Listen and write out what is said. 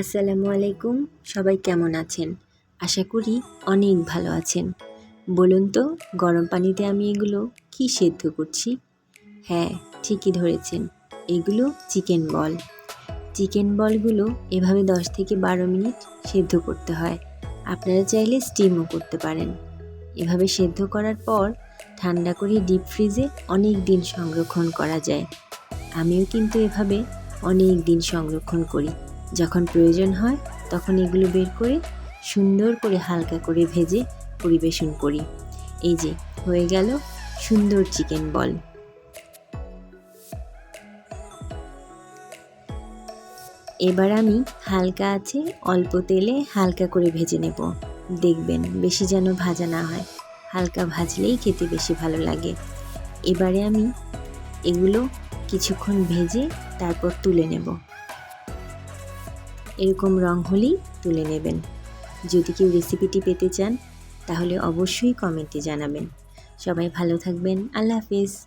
আসসালামু আলাইকুম, সবাই কেমন আছেন? আশা করি অনেক ভালো আছেন। বলুন তো, গরম পানিতে আমি এগুলো কি সেদ্ধ করছি? হ্যাঁ ঠিকই ধরেছেন, এগুলো চিকেন বল। চিকেন বলগুলো এভাবে দশ থেকে বারো মিনিট সেদ্ধ করতে হয়। আপনারা চাইলে স্টিমও করতে পারেন। এভাবে সেদ্ধ করার পর ঠান্ডা করে ডিপ ফ্রিজে অনেক দিন সংরক্ষণ করা যায়। আমিও কিন্তু এভাবে অনেক দিন সংরক্ষণ করি। যখন প্রয়োজন হয়, তখন এগুলো বের করে সুন্দর করে হালকা করে ভেজে পরিবেশন করি। এই যে, হয়ে গেল সুন্দর চিকেন বল। এবার আমি হালকা আছে, অল্প তেলে হালকা করে ভেজে নেব। দেখবেন, বেশি যেন ভাজা না হয়। হালকা ভাজলেই খেতে বেশি ভালো লাগে। এবারে আমি এগুলো কিছুক্ষণ ভেজে তারপর তুলে নেব। এরকম রং হলেই তুলে নেবেন। যদি কেউ রেসিপিটি পেতে চান, তাহলে অবশ্যই কমেন্টে জানাবেন। সবাই ভালো থাকবেন। আল্লাহ হাফিজ।